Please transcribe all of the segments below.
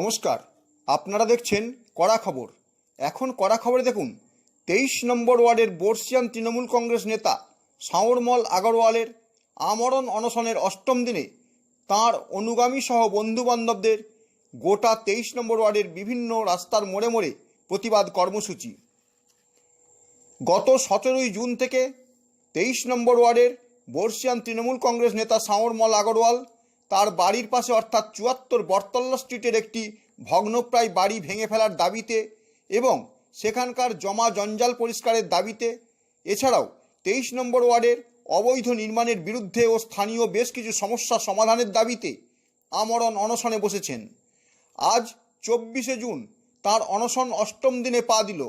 নমস্কার। আপনারা দেখছেন কড়া খবর। এখন কড়া খবরে দেখুন, তেইশ নম্বর ওয়ার্ডের বর্ষিয়ান তৃণমূল কংগ্রেস নেতা সাঁওরমল আগরওয়ালের আমরণ অনশনের অষ্টম দিনে তাঁর অনুগামী সহ বন্ধুবান্ধবদের গোটা তেইশ নম্বর ওয়ার্ডের বিভিন্ন রাস্তার মোড়ে মোড়ে প্রতিবাদ কর্মসূচি। গত সতেরোই জুন থেকে তেইশ নম্বর ওয়ার্ডের বর্ষিয়ান তৃণমূল কংগ্রেস নেতা সাঁওরমল আগরওয়াল তার বাড়ির পাশে অর্থাৎ চুয়াত্তর বরতল্লা স্ট্রিটের একটি ভগ্নপ্রায় বাড়ি ভেঙে ফেলার দাবিতে এবং সেখানকার জমা জঞ্জাল পরিষ্কারের দাবিতে, এছাড়াও তেইশ নম্বর ওয়ার্ডের অবৈধ নির্মাণের বিরুদ্ধে ও স্থানীয় বেশ কিছু সমস্যা সমাধানের দাবিতে আমরণ অনশনে বসেছেন। আজ চব্বিশে জুন তার অনশন অষ্টম দিনে পা দিল।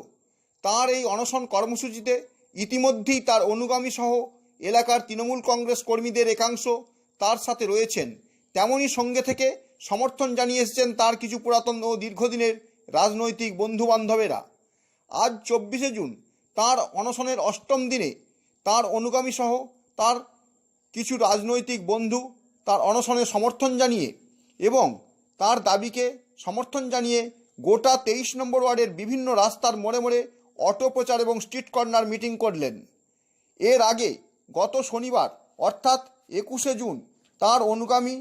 তার এই অনশন কর্মসূচিতে ইতিমধ্যেই তার অনুগামী সহ এলাকার তৃণমূল কংগ্রেস কর্মীদের একাংশ তার সাথে রয়েছেন। তেমনই সঙ্গে থেকে সমর্থন জানিয়ে এসেছেন তার কিছু পুরাতন ও দীর্ঘদিনের রাজনৈতিক বন্ধু বান্ধবেরা আজ চব্বিশে জুন, তার অনশনের অষ্টম দিনে তার অনুগামী সহ তার কিছু রাজনৈতিক বন্ধু তার অনশনে সমর্থন জানিয়ে এবং তার দাবিকে সমর্থন জানিয়ে গোটা তেইশ নম্বর ওয়ার্ডের বিভিন্ন রাস্তার মোড়ে মোড়ে অটো প্রচার এবং স্ট্রিট কর্নার মিটিং করলেন। এর আগে গত শনিবার, অর্থাৎ একুশে জুন, তার অনুগামী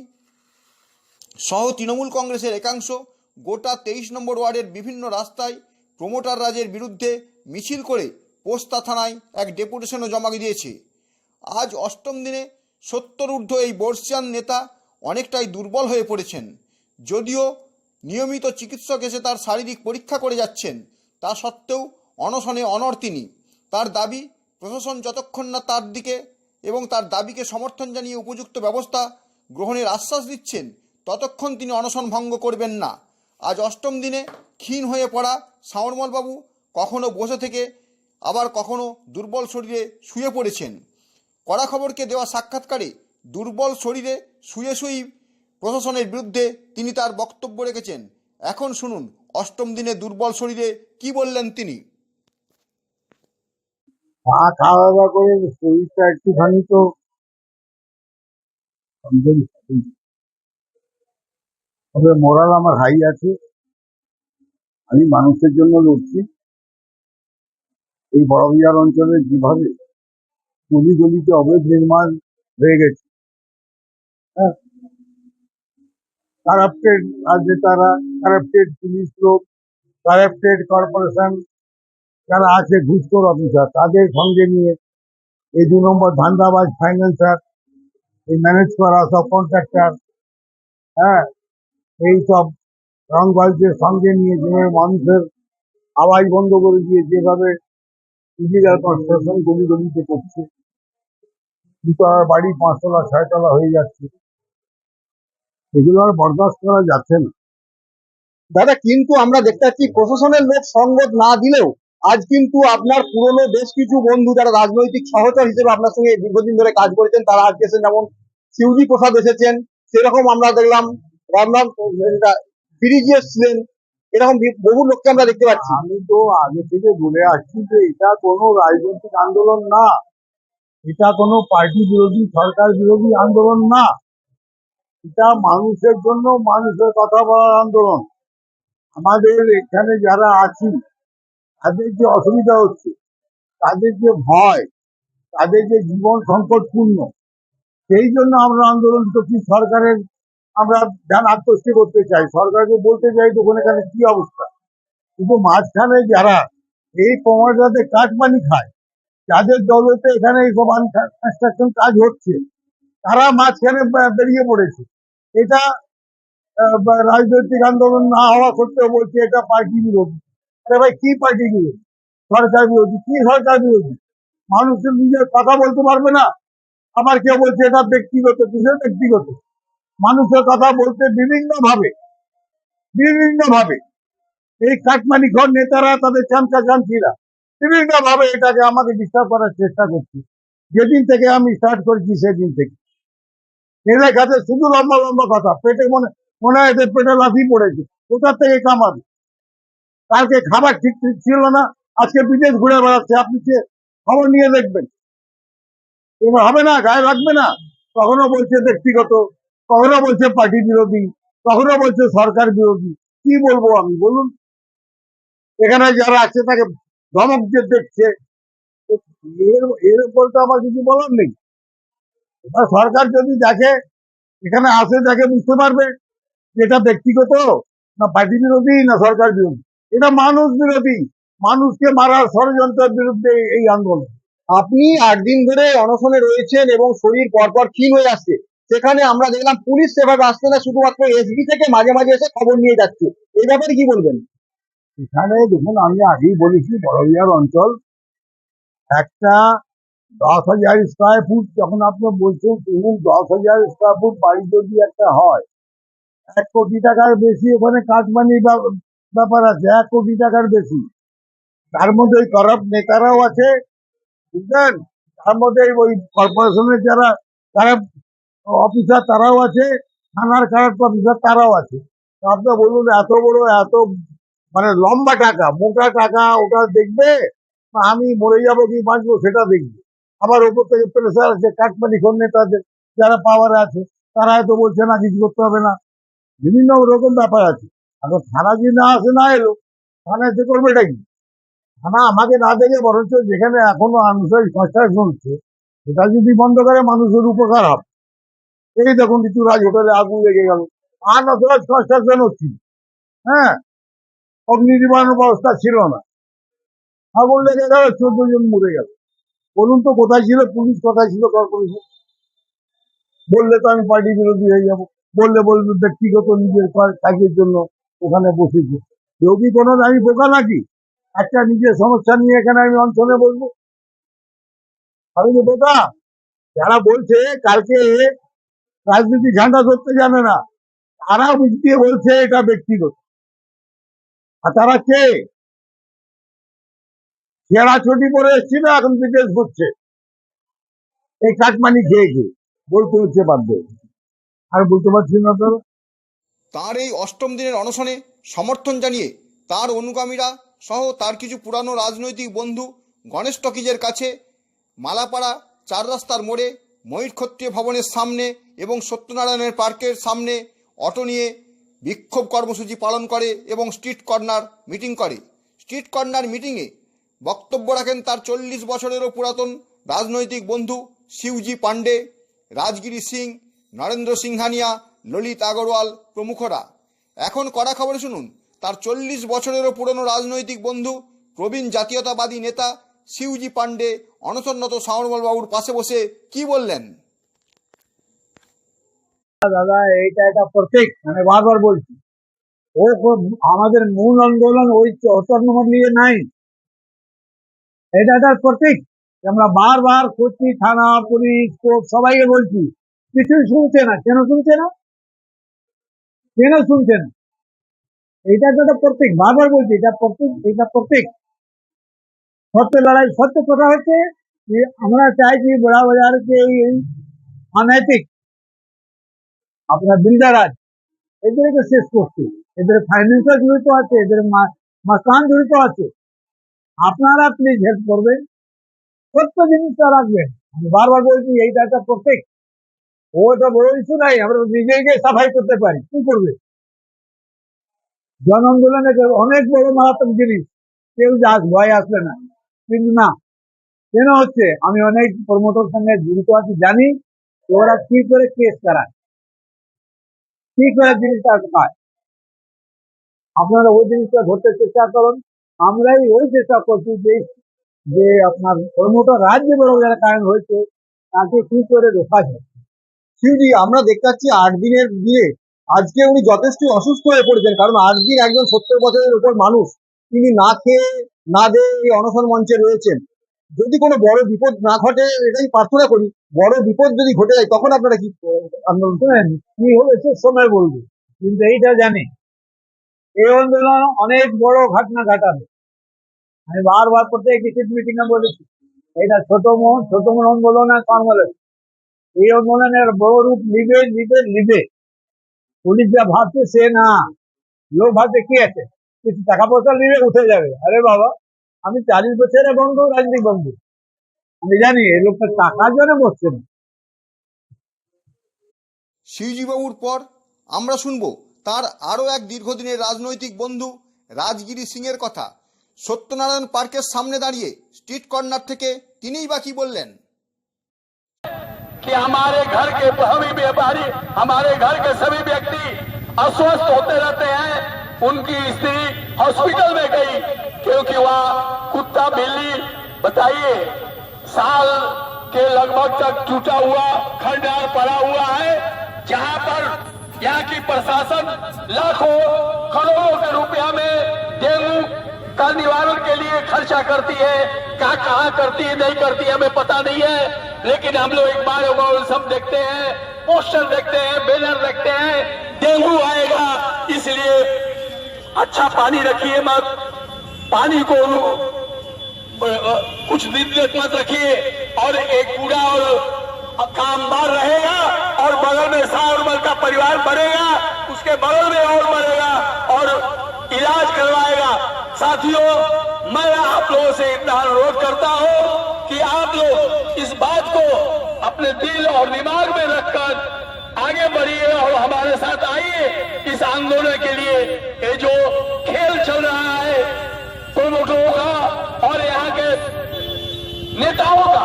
সহ তৃণমূল কংগ্রেসের একাংশ গোটা তেইশ নম্বর ওয়ার্ডের বিভিন্ন রাস্তায় প্রমোটার রাজের বিরুদ্ধে মিছিল করে পোস্তা থানায় এক ডেপুটেশনও জমা দিয়েছে। আজ অষ্টম দিনে সত্তর ঊর্ধ্ব এই বর্ষিয়ান নেতা অনেকটাই দুর্বল হয়ে পড়েছেন। যদিও নিয়মিত চিকিৎসক এসে তার শারীরিক পরীক্ষা করে যাচ্ছেন, তা সত্ত্বেও অনশনে অনর তিনি। তার দাবি, প্রশাসন যতক্ষণ না তার দিকে এবং তার দাবিকে সমর্থন জানিয়ে উপযুক্ত ব্যবস্থা গ্রহণের আশ্বাস দিচ্ছেন ততক্ষণ তিনি অনশন ভঙ্গ করবেন না। আজ অষ্টম দিনে ক্ষীণ হয়ে পড়া সাঁওরমলবাবু কখনো বসে থেকে আবার কখনো দুর্বল শরীরে শুয়ে পড়েছেন। কড়া খবরকে দেওয়া সাক্ষাৎকারে দুর্বল শরীরে শুয়ে শুয়েই প্রশাসনের বিরুদ্ধে তিনি তার বক্তব্য রেখেছেন। এখন শুনুন, অষ্টম দিনে দুর্বল শরীরে কি বললেন তিনি? খাওয়া দাওয়া করে শরীরটা একটুখানি তো। তবে মোরাল আমার হাই আছে। আমি মানুষের জন্য লড়ছি। এই বড়বিহার অঞ্চলে যেভাবে গলি গলিতে অবৈধ নির্মাণ হয়ে গেছে হ্যাঁ? কারাপ্টেড রাজনেতারা কারাপ্টেড পুলিশ লোক কারাপ্টেড কর্পোরেশন যারা আছে, ঘুষখোর অফিসার তাদের সঙ্গে নিয়ে এই দু নম্বর ধান্দাবাজ ফাইন্যান্সার এই ম্যানেজ করা সব কন্ট্রাক্টর হ্যাঁ? এই সব রংবাজদের সঙ্গে নিয়ে যেভাবে মানুষের আওয়াজ বন্ধ করে দিয়ে যেভাবে ইলিগাল কনস্ট্রাকশন গলি গলিতে করছে দুতলার বাড়ি পাঁচতলা, ছয়তলা হয়ে যাচ্ছে। এগুলো আর বরদাস্ত করা যাচ্ছে না। দাদা, কিন্তু আমরা দেখতে পাচ্ছি প্রশাসনের লোক সঙ্গত না দিলেও আজ কিন্তু আপনার পুরনো বেশ কিছু বন্ধু যারা রাজনৈতিক সহচর হিসেবে আপনার সঙ্গে দীর্ঘদিন ধরে কাজ করেছেন, তারা আজকে যেমন শিবজি প্রসাদ এসেছেন, সেরকম আমরা দেখলাম রামনাম ফিরিজি এসেছিলেন এরকম বহু লোককে আমরা দেখতে পাচ্ছি। আমি তো আগে থেকে বলে আসছি যে এটা কোনো রাজনৈতিক আন্দোলন না। এটা কোনো পার্টি বিরোধী, সরকার বিরোধী আন্দোলন না। এটা মানুষের জন্য মানুষের কথা বলার আন্দোলন। আমাদের এখানে যারা আছি, তাদের যে অসুবিধা হচ্ছে, তাদের যে ভয়, তাদের যে জীবন সংকটপূর্ণ, সেই জন্য আমরা আন্দোলন করছি সরকারের আমরা ধ্যান আকৃষ্ট করতে চাই। সরকারকে বলতে চাই তখন এখানে কি অবস্থা? কিন্তু মাঝখানে যারা এই প্রমাণটাতে কাটমানি খায় যাদের দলতে এখানে এইসব কনস্ট্রাকশন কাজ হচ্ছে। তারা মাঝখানে বেরিয়ে পড়েছে। এটা রাজনৈতিক আন্দোলন না হওয়া সত্ত্বেও বলছে এটা পার্টি বিরোধী। আরে ভাই, কি পার্টি বিরোধী? সরকার বিরোধী। কি সরকার বিরোধী? মানুষের নিজের কথা বলতে পারবে না। আবার কেউ বলছে এটা ব্যক্তিগত, কিসের ব্যক্তিগত? মানুষের কথা বলতে বিভিন্ন ভাবে বিভিন্ন ভাবে এই কাটমানি ঘর নেতারা, তাদের চামচা চামচিরা বিভিন্ন ভাবে এটাকে আমাকে ডিস্টার্ব করার চেষ্টা করছে। যেদিন থেকে আমি স্টার্ট করেছি, সেদিন থেকে। এদের কাছে শুধু লম্বা লম্বা কথা। পেটে মনে মনে হয় এদের পেটে লাফি পড়েছে। কোথার থেকে কামাবে কালকে খাবার ঠিক ঠিক ছিল না। আজকে বিদেশ ঘুরে বেড়াচ্ছে। আপনি যে খবর নিয়ে দেখবেন। এবার হবে না, গায়ে লাগবে না। তখনও বলছে ব্যক্তিগত। কখনো বলছে পার্টি বিরোধী, কখনো বলছে সরকার বিরোধী, কি বলব আমি? বলুন। এখানে যারা আছে তাকে ধমক দিয়ে দেখছে। এর এর উপর তো আমার কিছু বলার নেই। এবার সরকার যদি দেখে, এখানে আসে দেখে বুঝতে পারবে এটা ব্যক্তিগত না পার্টি বিরোধী না সরকার বিরোধী। এটা মানুষ বিরোধী। মানুষকে মারার ষড়যন্ত্রের বিরুদ্ধে এই আন্দোলন। আপনি আট দিন ধরে অনশনে রয়েছেন এবং শরীর পরপর ক্ষীণ হয়ে আসছে। সেখানে আমরা দেখলাম পুলিশ সেভাবে আসছে না, শুধুমাত্র এসবি থেকে মাঝে মাঝে এসে খবর নিয়ে যাচ্ছে। এই ব্যাপারে কি বলবেন? এখানে দেখুন, আমি আগেই বলেছি, বড়বিহার অঞ্চল একটা দশ হাজার স্কোয়ার ফুট যখন আপনি বলছেন ধরুন দশ হাজার স্কোয়ার ফুট বাড়ি যদি একটা হয়, এক কোটি টাকার বেশি ওখানে কাটমানি ব্যা- ব্যাপার আছে, এক কোটি টাকার বেশি। তার মধ্যে ওই করাপ্ট নেতারাও আছে, বুঝলেন? তার মধ্যে ওই কর্পোরেশনের যারা যারা অফিসার তারাও আছে, থানার কারাপ্ট অফিসার তারাও আছে। আপনি বলুন, এত বড়, এত মানে লম্বা টাকা, মোটা টাকা ওটা দেখবে? আমি মরে যাব কি বাঁচবো সেটা দেখবে। আবার ওপর থেকে প্রেশার আছে কাটমানি নেতাদের যারা পাওয়ারে আছে, তারা হয়তো বলছে, না, কিছু করতে হবে না। বিভিন্ন রকম ব্যাপার আছে। এখন থানা যদি না আসে, না এলো, থানা এসে করবে এটা কি? থানা আমাকে না দেখে বরঞ্চ যেখানে এখনও আনুষ্ঠানিক কনস্ট্রাকশন হচ্ছে সেটা যদি বন্ধ করে, মানুষের উপকার হবে। এই দেখুন ঋতুরাজ হোটেলে আগুন লেগে গেল। আর আনঅথরাইজ কনস্ট্রাকশন হচ্ছে হ্যাঁ? অগ্নি নির্বাহনের ব্যবস্থা ছিল না। আগুন লেগে গেল, চোদ্দ জন মরে গেল। বলুন তো, কোথায় ছিল পুলিশ, কোথায় ছিল কর্পোরেশন? বললে তো আমি পার্টি বিরোধী হয়ে যাব। বললে বলবে, ব্যক্তিগত নিজের কাজের জন্য ওখানে বসেছে। কেউ কি কোনো আমি বোকা নাকি? একটা নিজের সমস্যা নিয়ে এখানে আমি অঞ্চলে বলব। আমি বোকা, যারা বলছে, কালকে রাজনীতি ঝান্ডা ধরতে জানে না। তারা বুঝ দিয়ে বলছে এটা ব্যক্তিগত। আর তারা কে? ছেঁড়া ছুটি পরে এসছিল, এখন বিদেশ ঘুরছে। এই কাটমানি খেয়ে খেয়ে, বলতে হচ্ছে বাধ্য। আর বলতে পারছি না তো তার এই অষ্টম দিনের অনশনে সমর্থন জানিয়ে তার অনুগামীরা সহ তার কিছু পুরানো রাজনৈতিক বন্ধু গণেশ টকিজের কাছে মালাপাড়া চার রাস্তার মোড়ে ময়ূর ক্ষত্রিয় ভবনের সামনে এবং সত্যনারায়ণের পার্কের সামনে অটো নিয়ে বিক্ষোভ কর্মসূচি পালন করে এবং স্ট্রিট কর্নার মিটিং করে। স্ট্রিট কর্নার মিটিংয়ে বক্তব্য রাখেন তার চল্লিশ বছরেরও পুরাতন রাজনৈতিক বন্ধু শিবজি পাণ্ডে, রাজগিরি সিং, নরেন্দ্র সিংহানিয়া, ললিত আগরওয়াল প্রমুখরা। এখন কড়া খবর শুনুন, তার চল্লিশ বছরেরও পুরনো রাজনৈতিক বন্ধু প্রবীণ জাতীয়তাবাদী নেতা শিবজি পাণ্ডে অনশনরত বাবুর পাশে বসে কি বললেন? দাদা, এইটা একটা প্রত্যেক মানে বারবার বলছি। ও আমাদের মূল আন্দোলন ওই চৌহত্তর নম্বর নিয়ে নাই। এটা একটা প্রতীক। আমরা বারবার করছি থানা, পুলিশ, কোর্ট, সবাইকে বলছি, কিছুই শুনছে না। কেন শুনছে না? কেন শুনছে না? এটা একটা প্রতীক, বারবার বলছি, এটা প্রতীক এটা প্রতীক। সত্য লড়াই, সত্য কথা হচ্ছে যে আমরা চাইছি বড়া বাজারকে এই অনৈতিক, আপনার বিল্ডারাজ এদেরকে শেষ করছে। এদের ফাইন্যান্সিয়াল জড়িত আছে, এদের মা- মাকান জড়িত আছে। আপনারা প্লিজ হেল্প করবেন। সত্য জিনিসটা রাখবেন। আমি বারবার বলছি এইটা একটা প্রত্যেক ওটা বড় ইস্যু নাই, আমরা নিজেকে সাফাই করতে পারি। কি করবে? জন আন্দোলনে অনেক বড় মারাত্মক জিনিস। কেউ যাক ভয় আসবে না। কিন্তু না। কেন হচ্ছে? আমি অনেক প্রমোটর সঙ্গে জড়িত আছি, জানি ওরা কি করে কেস করায়। কি করে জিনিসটা পায় আপনারা ওই জিনিসটা ধরতে চেষ্টা করুন। আমরাই ওই চেষ্টা করছি যে যে আপনার প্রমোটার রাজ্যে বড় যারা কারণ হয়েছে, তাকে কি করে রোখা যায়? শিবজি আমরা দেখতে পাচ্ছি আট দিনের দিনে আজকে উনি যথেষ্ট অসুস্থ হয়ে পড়েছেন, কারণ আট দিন একজন সত্তর বছরের উপর মানুষ। তিনি না খেয়ে না দিয়ে এই অনশন মঞ্চে রয়েছেন। যদি কোনো বড় বিপদ না ঘটে, এটাই প্রার্থনা করি, বড় বিপদ যদি ঘটে যায়, তখন আপনারা কি আন্দোলন শুনেন, কি হয়েছে সময় বলব। কিন্তু এইটা জানি এই আন্দোলন অনেক বড় ঘটনা ঘটাবে। আমি বারবার প্রত্যেক কিছু মিটিং এ বলেছি, এটা ছোট মন ছোট মন আন্দোলন আর কর্মলয় এই আন্দোলনের বড় রূপ নিবে নিবে নিবে। পুলিশ যা ভাবছে সে না, লোক ভাবছে কি আছে? কিছু টাকা পয়সা নিবে উঠে যাবে আরে বাবা আমি চালিশ বছরের বন্ধু রাজনীতি বন্ধু আমি জানি এই লোকটা টাকার জন্য বসছে না শিবজিবাবুর পর আমরা শুনব তার আরও এক দীর্ঘদিনের রাজনৈতিক বন্ধু রাজগিরি সিংয়ের কথা সত্যনারায়ণ পার্কের সামনে দাঁড়িয়ে স্ট্রিট কর্নার থেকে তিনিই বা কি বললেন कि हमारे घर के सभी व्यापारी हमारे घर के सभी व्यक्ति अस्वस्थ होते रहते हैं उनकी स्त्री हॉस्पिटल में गई, क्योंकि वह कुत्ता बिल्ली, बताइए, साल के लगभग तक टूटा हुआ खंडार पड़ा हुआ है, जहाँ पर यहाँ की प्रशासन लाखों करोड़ों के रुपया में डेंगू का निवारण के लिए खर्चा करती है। कहा कहाँ करती है, नहीं करती है, हमें पता नहीं है। लेकिन हम लोग एक बार और सब देखते हैं, पोस्टर देखते हैं, बैनर देखते हैं, डेंगू आएगा, इसलिए अच्छा पानी रखिए मत। पानी को कुछ दिन तक मत रखिए। और एक पूरा और कामदार रहेगा और बगल में सावरमल का परिवार बढ़ेगा उसके बगल में और बढ़ेगा और इलाज करवाएगा। साथियों, मैं आप लोगों से इतना अनुरोध करता हूँ कि आप लोग इस बात को अपने दिल और दिमाग में रखकर आगे बढ़िए और हमारे साथ आइए इस आंदोलन के लिए। ये जो खेल चल रहा है, प्रमुखों का और यहाँ के नेताओं का,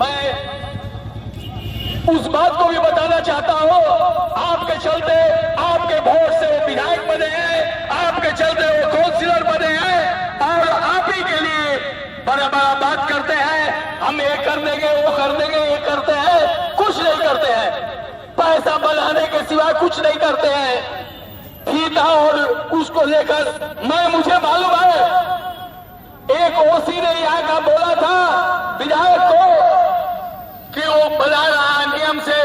मैं उस बात को भी बताना चाहता हूँ। आपके चलते आपके वोट से वो विधायक बने हैं, आपके चलते वो काउंसिलर बने हैं और आप ही के लिए बड़ा बड़ा बात करते हैं। हम ये कर देंगे, वो कर देंगे, ये करते हैं, कुछ नहीं करते हैं। पैसा बनाने के सिवाय कुछ नहीं करते हैं। फीता और उसको लेकर मैं, मुझे मालूम है। एक ओसी ने यहाँ का बोला था, विधायक को, कि वो बना रहा नियम से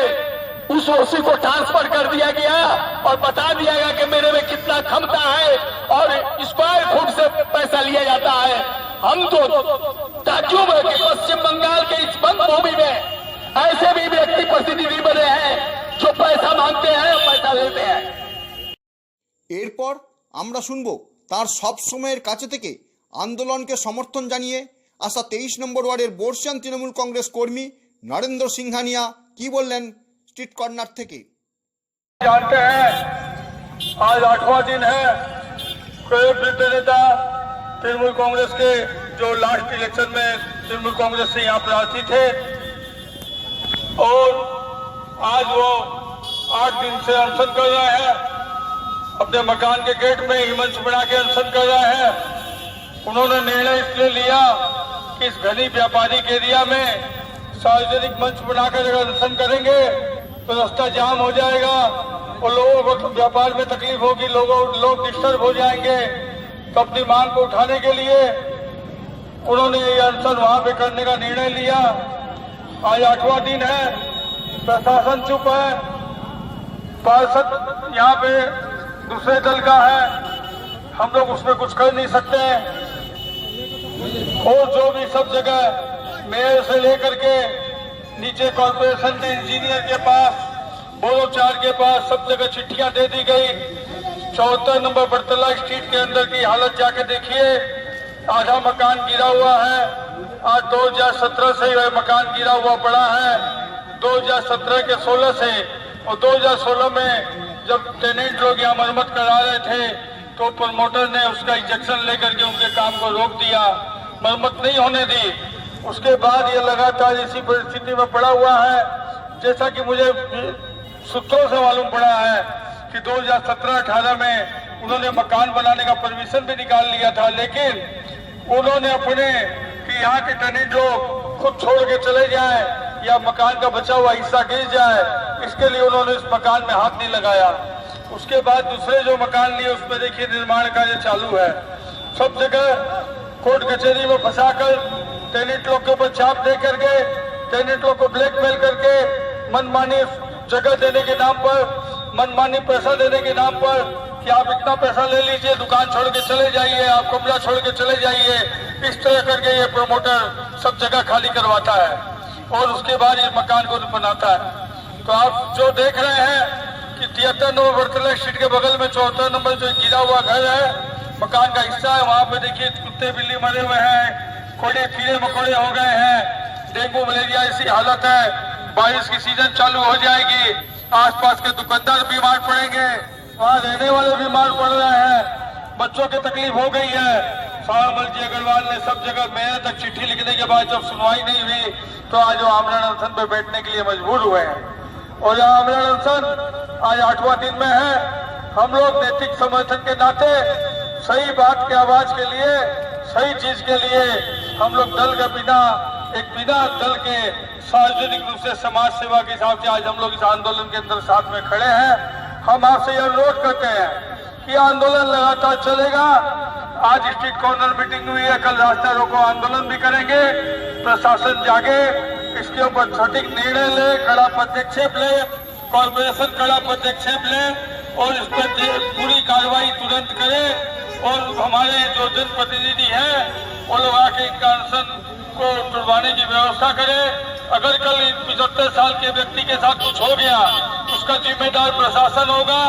उस ओसी को ट्रांसफ़र कर दिया गया और बता दिया गया कि मेरे में कितना क्षमता है और स्क्वायर फुट से पैसा लिया जाता है। हम तो ताजुब है कि पश्चिम बंगाल के इस बंद भूमि में ऐसे भी व्यक्ति प्रतिनिधि बने हैं जो पैसा मांगते हैं और पैसा लेते हैं এরপর আমরা শুনব তার সব সময়ের কাছে থেকে আন্দোলনকে সমর্থন জানিয়ে আসা তেইশ নম্বর ওয়ার্ডের বর্ষিয়ান তৃণমূল কংগ্রেস কর্মী নরেন্দ্র সিংহানিয়া কি বললেন স্ট্রিট কর্নার থেকে जानते हैं आज आठवां दिन है कोई वृद्ध नेता तृणमूल कांग्रेस के जो लास्ट इलेक्शन में तृणमूल कांग्रेस से यहाँ प्रार्थी थे और आज वो आठ दिन से अनशन कर रहा है। अपने मकान के गेट में ही मंच बना के अनशन कर रहा है। उन्होंने निर्णय इसलिए लिया कि इस घनी व्यापारिक एरिया में सार्वजनिक मंच बनाकर अगर अनशन करेंगे तो रास्ता जाम हो जाएगा और लोगों को तो व्यापार में तकलीफ़ होगी, लोगों, लोग डिस्टर्ब हो जाएँगे। तो अपनी मांग को उठाने के लिए उन्होंने ये अनशन वहाँ पे करने का निर्णय लिया। आज आठवां दिन है। प्रशासन चुप है। पार्षद यहाँ पे दूसरे दल का है। हम लोग उसमें कुछ कर नहीं सकते। और जो भी सब जगह मेयर से लेकर के नीचे कॉरपोरेशन के इंजीनियर के पास बोलो चार के पास सब जगह चिट्ठियाँ दे दी गई। चौहत्तर नंबर बरतला स्ट्रीट के अंदर की हालत जाके देखिए। आधा मकान गिरा हुआ है। आज 2017 से यह मकान गिरा हुआ पड़ा है। 2017 के 16 से और 2016 में जब टेनेंट लोग यहाँ मरम्मत करा रहे थे तो प्रमोटर ने उसका इंजेक्शन लेकर के उनके काम को रोक दिया। मरम्मत नहीं होने दी। उसके बाद ये लगातार इसी परिस्थिति में पड़ा हुआ है, जैसा कि मुझे सूत्रों से मालूम पड़ा है कि 2017-18 में उन्होंने मकान बनाने का परमिशन भी निकाल लिया था, लेकिन उन्होंने अपने कि यहाँ के टेनेंट लोग खुद छोड़ के चले जाए। या मकान का बचा हुआ हिस्सा गिर जाए, इसके लिए उन्होंने इस मकान में हाथ नहीं लगाया। उसके बाद दूसरे जो मकान लिए, उसमें देखिए निर्माण कार्य चालू है। सब जगह कोर्ट कचहरी में फंसा कर टेनेंट लोग के ऊपर छाप दे करके टेनेंट लोग को ब्लैकमेल करके, मनमानी जगह देने के नाम पर, मनमानी पैसा देने के नाम पर कि आप इतना पैसा ले लीजिए, दुकान छोड़ के चले जाइए, आप कमरा छोड़ के चले जाइए। इस तरह करके ये प्रमोटर सब जगह खाली करवाता है। और उसके बाद ये मकान को बनाता है। तो आप जो देख रहे हैं कि तिहत्तर नंबर बर्तला स्ट्रीट के बगल में चौहत्तर नंबर जो गिरा हुआ घर है, मकान का हिस्सा है, वहाँ पे देखिए कुत्ते बिल्ली मरे हुए हैं कोड़े कीड़े मकोड़े हो गए हैं, डेंगू, मलेरिया ऐसी हालत है। बारिश की सीज़न चालू हो जाएगी, आसपास के दुकानदार बीमार पड़ेंगे, वहाँ रहने वाले बीमार पड़ रहे हैं, बच्चों की तकलीफ़ हो गई है। सावरमल जी अग्रवाल ने सब जगह मेरे तक चिट्ठी लिखने के बाद जब सुनवाई नहीं हुई तो आज वो आमरण अनशन पे बैठने के लिए मजबूर हुए हैं। और यह आमरण अनशन आज आठवां दिन में है। हम लोग नैतिक समर्थन के नाते सही बात के आवाज़ के लिए, सही चीज़ के लिए हम लोग दल के बिना, एक बिना दल के सार्वजनिक रूप से समाज सेवा के हिसाब से आज हम लोग इस आंदोलन के अंदर साथ में खड़े हैं। हम आपसे यह अनुरोध करते हैं कि आंदोलन लगातार चलेगा। आज स्ट्रीट कॉर्नर मीटिंग हुई है। कल रास्ता रोको आंदोलन भी करेंगे। प्रशासन जागे। इसके ऊपर सटीक निर्णय ले, कड़ा पदक्षेप ले कॉरपोरेशन कड़ा पदक्षेप ले और इस पर पूरी कार्रवाई तुरंत करे और हमारे जो जनप्रतिनिधि हैं, वो लोग आके इनका अनशन को तुड़वाने की व्यवस्था करे अगर कल इन पिछहत्तर साल के व्यक्ति के साथ कुछ हो गया उसका जिम्मेदार प्रशासन होगा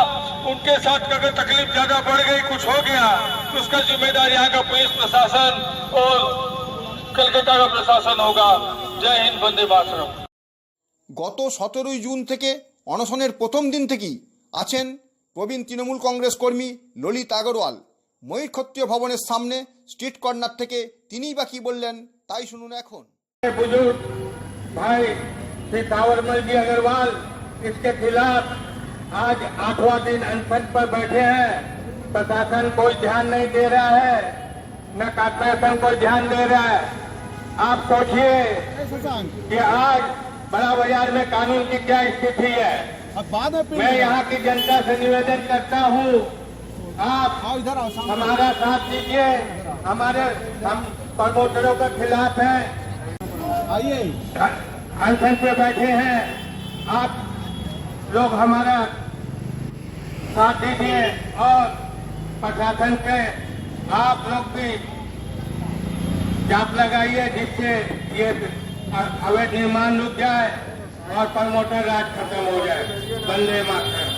उनके साथ अगर तकलीफ ज्यादा बढ़ गई कुछ हो गया तो उसका जिम्मेदार यहाँ का पुलिस प्रशासन और कलकत्ता का प्रशासन होगा जय हिंद वंदे मातरम গত সতেরোই জুন থেকে অনশনের প্রথম দিন থেকেই আছেন প্রবীণ তৃণমূল কংগ্রেস কর্মী ললিত আগরওয়াল ময়ূর ক্ষত্রিয় ভবনের সামনে স্ট্রিট কর্নার থেকে তিনিই বা কি বললেন তাই শুনুন এখন बुजुर्ग भाई श्री सावरमल जी अग्रवाल इसके खिलाफ आज आठवां दिन अनशन पर बैठे हैं प्रशासन कोई ध्यान नहीं दे रहा है न कॉर्पोरेशन कोई ध्यान दे रहा है आप सोचिए कि आज बड़ा बाजार में कानून की क्या स्थिति है मैं यहाँ की जनता से निवेदन करता हूँ आप हमारा साथ दीजिए। हमारे हम प्रमोटरों के खिलाफ हैं। अनशन पे बैठे हैं। आप लोग हमारा साथ दीजिए और प्रशासन के आप लोग भी जाप लगाइए जिससे ये अवैध निर्माण रुक जाए और प्रमोटर राज खत्म हो जाए। बंदे मातरम।